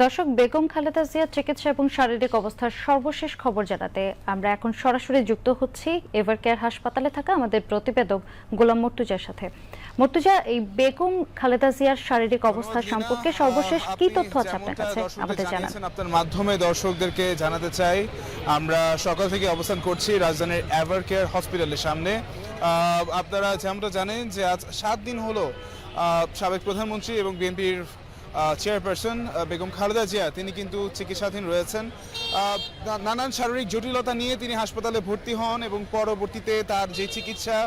দর্শক বেগম খালেদা জিয়ার চিকিৎসা এবং শারীরিক অবস্থার সর্বশেষ খবর জানাতে আমরা এখন সরাসরি যুক্ত হচ্ছি এভার কেয়ার হাসপাতালে থাকা আমাদের প্রতিবেদক গোলাম মর্তুজার সাথে। মর্তুজা এই বেগম খালেদা জিয়ার শারীরিক অবস্থা সম্পর্কে সর্বশেষ কি তথ্য আছে আপনার কাছে? আমাদের জানান। জানান আপনার মাধ্যমে দর্শকদেরকে জানাতে চাই আমরা সকাল থেকে অবস্থান করছি রাজধানীর এভার কেয়ার হসপিটালের সামনে। আপনারা যেমনটা জানেন যে আজ সাত দিন হলো সাবেক প্রধানমন্ত্রী এবং বিএনপির চেয়ারপারসন বেগম খালেদা জিয়া, তিনি কিন্তু চিকিৎসাধীন রয়েছেন। নানান শারীরিক জটিলতা নিয়ে তিনি হাসপাতালে ভর্তি হন এবং পরবর্তীতে তার যে চিকিৎসা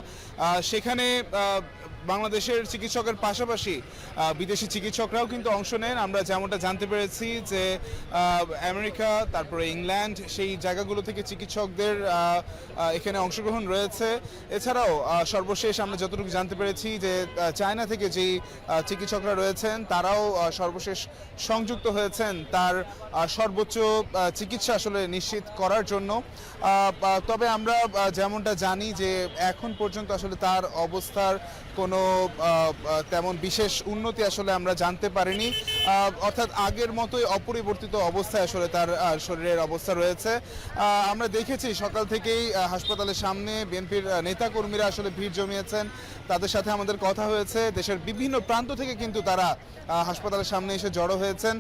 সেখানে বাংলাদেশের চিকিৎসকের পাশাপাশি বিদেশি চিকিৎসকরাও কিন্তু অংশ নেন। আমরা যেমনটা জানতে পেরেছি যে আমেরিকা, তারপরে ইংল্যান্ড, সেই জায়গাগুলো থেকে চিকিৎসকদের এখানে অংশগ্রহণ রয়েছে। এছাড়াও সর্বশেষ আমরা যতটুকু জানতে পেরেছি যে চায়না থেকে যেই চিকিৎসকরা রয়েছেন, তারাও সর্বশেষ সংযুক্ত হয়েছেন তার সর্বোচ্চ চিকিৎসা আসলে নিশ্চিত করার জন্য। তবে আমরা যেমনটা জানি যে, এখন পর্যন্ত আসলে তার অবস্থার কোনো আহ, তেমন বিশেষ উন্নতি আসলে আমরা জানতে পারিনি। অর্থাৎ আগের মতোই অপরিবর্তিত অবস্থায় আসলে তার শরীরের অবস্থা রয়েছে। আমরা দেখেছি সকাল থেকেই হাসপাতালের সামনে বিএনপির নেতাকর্মীরা আসলে ভিড় জমিয়েছেন। তাদের সাথে আমাদের কথা হয়েছে। দেশের বিভিন্ন প্রান্ত থেকে কিন্তু তারা হাসপাতালের সামনে এসে জড়ো হয়েছেন।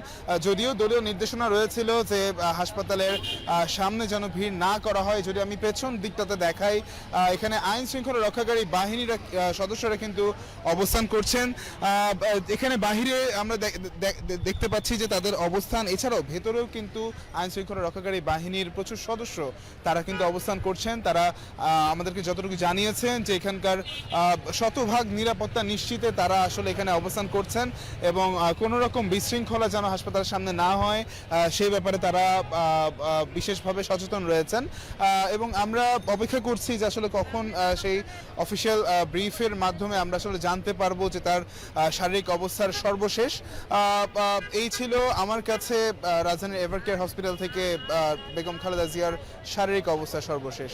যদিও দলীয় নির্দেশনা রয়েছিল যে হাসপাতালের সামনে যেন ভিড় না করা হয় যদি আমি পেছন দিকটাতে দেখাই এখানে আইন শৃঙ্খলা রক্ষাকারী বাহিনীরা সদস্যরা কিন্তু অবস্থান করছেন। এখানে বাহিরে আমরা দেখ- দেখ- দেখতে পাচ্ছি যে তাদের অবস্থান। এছাড়াও ভেতরেও কিন্তু আইন শৃঙ্খলা রক্ষাকারী বাহিনীর প্রচুর সদস্য তারা কিন্তু অবস্থান করছেন। তারা আমাদেরকে যতটুকু জানিয়েছেন যে এখানকার শতভাগ নিরাপত্তা নিশ্চিতে তারা আসলে এখানে অবস্থান করছেন এবং কোনো রকম বিশৃঙ্খলা যেন হাসপাতালের সামনে না হয় সেই ব্যাপারে তারা বিশেষভাবে সচেতন রয়েছেন। এবং আমরা অপেক্ষা করছি যে আসলে কখন সেই অফিসিয়াল ব্রিফের মাধ্যমে আমরা আসলে জানতে পারব যে তার শারীরিক অবস্থার সর্বশেষ। এই ছিল আমার কাছে রাজধানীর এভারকেয়ার হসপিটাল থেকে বেগম খালেদা জিয়ার শারীরিক অবস্থা সর্বশেষ।